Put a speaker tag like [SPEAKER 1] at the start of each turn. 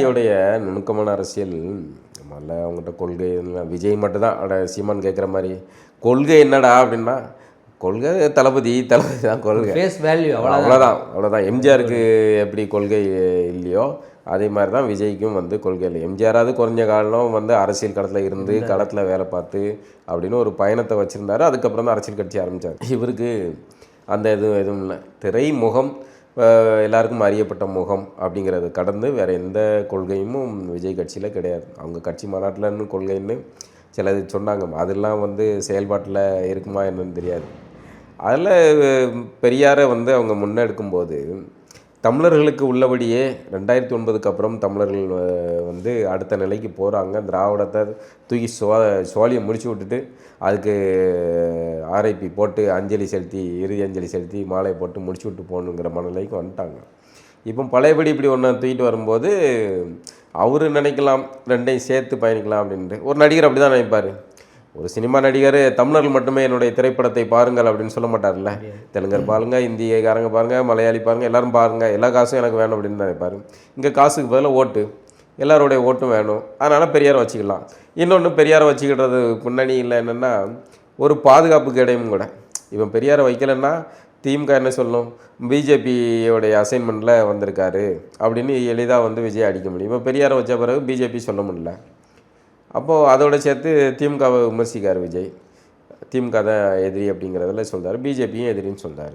[SPEAKER 1] விஜயோடைய நுணுக்கமான அரசியல் முதல்ல அவங்ககிட்ட கொள்கை விஜய் மட்டும்தான். அட சீமான் கேட்குற மாதிரி கொள்கை என்னடா அப்படின்னா கொள்கை தளபதி தளபதி தான் கொள்கை.
[SPEAKER 2] ஃபேஸ் வேல்யூ அவ்வளோ
[SPEAKER 1] அவ்வளோதான் அவ்வளோதான் எம்ஜிஆருக்கு எப்படி கொள்கை இல்லையோ அதே மாதிரி தான் விஜய்க்கும் வந்து கொள்கை இல்லை. எம்ஜிஆராவது குறைஞ்ச காலம் வந்து அரசியல் களத்தில் இருந்து களத்தில் வேலை பார்த்து அப்படின்னு ஒரு பயணத்தை வச்சுருந்தாரு. அதுக்கப்புறம் தான் அரசியல் கட்சி ஆரம்பித்தார் இவருக்கு அந்த எதுவும் எதுவும் இல்லை. திரை முகம் அஹ், எல்லாருக்கும் அறியப்பட்ட முகம் அப்படிங்கிறது கடந்து வேறு எந்த கொள்கையும் விஜய் கட்சியில் கிடையாது. அவங்க கட்சி மாநாட்டில்னு கொள்கைன்னு சிலது சொன்னாங்க. அதெல்லாம் வந்து செயல்பாட்டில் இருக்குமா என்னன்னு தெரியாது. அதில் பெரியாரை வந்து அவங்க முன்னெடுக்கும்போது தமிழர்களுக்கு உள்ளபடியே ரெண்டாயிரத்தி ஒன்பதுக்கு அப்புறம் தமிழர்கள் வந்து அடுத்த நிலைக்கு போகிறாங்க திராவிடத்தை தூக்கி சுவா சுவாலியை முடிச்சு விட்டுட்டு அதுக்கு ஆர்ஐபி போட்டு அஞ்சலி செலுத்தி இறுதி அஞ்சலி செலுத்தி மாலை போட்டு முடிச்சு விட்டு போகணுங்கிற மனநிலைக்கு வந்துட்டாங்க. இப்போ பழையபடி இப்படி ஒன்று தூக்கிட்டு வரும்போது அவர் நினைக்கலாம் ரெண்டையும் சேர்த்து பயணிக்கலாம் அப்படின்ட்டு. ஒரு நடிகர் அப்படி தான் நினைப்பார். ஒரு சினிமா நடிகர் தமிழர்கள் மட்டுமே என்னுடைய திரைப்படத்தை பாருங்கள் அப்படின்னு சொல்ல மாட்டார்ல. தெலுங்கர் பாருங்க இந்தியக்காரங்க பாருங்க மலையாளி பாருங்க எல்லாரும் பாருங்க எல்லா காசும் எனக்கு வேணும் அப்படின்னு நினைப்பாரு. இங்கே காசுக்கு பதிலாக ஓட்டு. எல்லாருடைய ஓட்டும் வேணும். அதனால் பெரியாரை வச்சுக்கலாம். இன்னொன்று பெரியாரை வச்சுக்கிட்டது பின்னணி இல்லை என்னென்னா ஒரு பாதுகாப்பு கிடையும் கூட. இவன் பெரியாரை வைக்கலைன்னா திமுக என்ன சொல்லும்? பிஜேபியோடைய அசைன்மெண்ட்டில் வந்திருக்காரு அப்படின்னு எளிதாக வந்து விஜய் அடிக்க முடியும். இப்போ பெரியாரை வச்ச பிறகு பிஜேபி சொல்ல முடியல. அப்போது அதோட சேர்த்து திமுகவை விமர்சிக்கார் விஜய். திமுக தான் எதிரி அப்படிங்கிறதெல்லாம் சொல்கிறார் பிஜேபியும் எதிரின்னு சொல்கிறார்